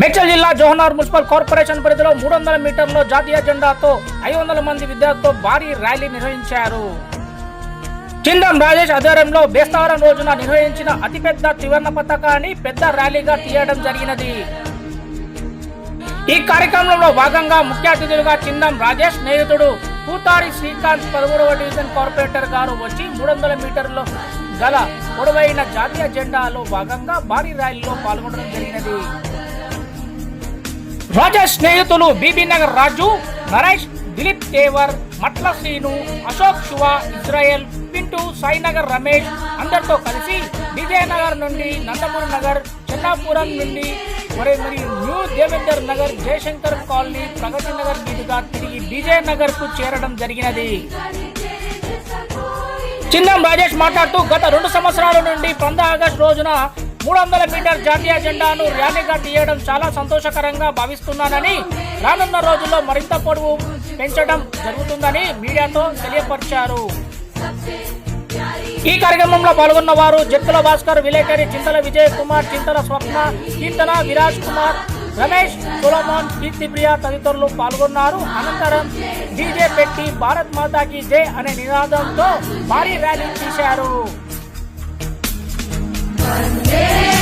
మేడ్చల్ జిల్లా జోహనార్ municipal corporation పరిధిలో మూడు వందల మీటర్ల జాతీయ జెండాతో ఐదు వందల మంది విద్యార్థులతో భారీ ర్యాలీ నిర్వహించారు. చిందం రాజేష్ ఆధ్వర్యంలో బేస్తవారం రోజున నిర్వహించిన అతిపెద్ద త్రివర్ణ పతాకాన్ని పెద్ద ర్యాలీగా తీయడం జరిగినది. ఈ కార్యక్రమంలో భాగంగా ముఖ్య అతిథులుగా చిందం రాజేష్ స్నేహితుడు పూతాడి శ్రీకాంత్ పదమూడవ డివిజన్ కార్పొరేటర్ గారు వచ్చి మూడు వందల మీటర్ల గల పొడవైన జాతీయ జెండాలో భాగంగా భారీ ర్యాలీలో పాల్గొనడం జరిగినది. రాజా స్నేహితులు బీబీ నగర్ రాజు నరేష్ దిలీప్ తేవర్ మట్ల శ్రీను అశోక్ శివ ఇజ్రాయెల్ పింటూ సాయినగర్ రమేష్ అందరితో కలిసి విజయనగర్ నుండి నందమూరి నగర్ చెన్నాపురం నుండి మరి మరి న్యూ దేవేందర్ నగర్ జయశంకర్ కాలనీ ప్రగతి నగర్ మీదుగా తిరిగి విజయనగర్కు చేరడం జరిగినది. చిన్నం రాజేష్ మాట్లాడుతూ గత రెండు సంవత్సరాల నుండి పంద ఆగస్టు రోజున మూడు వందల మీటర్ జాతీయ జెండాను ర్యాలీగా తీయడం చాలా సంతోషకరంగా భావిస్తున్నానని రానున్న రోజుల్లో మరింత పొడవు పెంచడం జరుగుతుందని మీడియాతో తెలియపరిచారు. ఈ కార్యక్రమంలో పాల్గొన్న వారు జత్తుల భాస్కర్ విలేకరి చింతల విజయ్ కుమార్ చింతల స్వప్న కీర్తన విరాజ్ కుమార్ రమేష్ సులమాన్ కీర్తిప్రియ తదితరులు పాల్గొన్నారు. అనంతరం డీజే పెట్టి భారత్ మాతాకి జై అనే నినాదంతో భారీ ర్యాలీ తీశారు. Monday.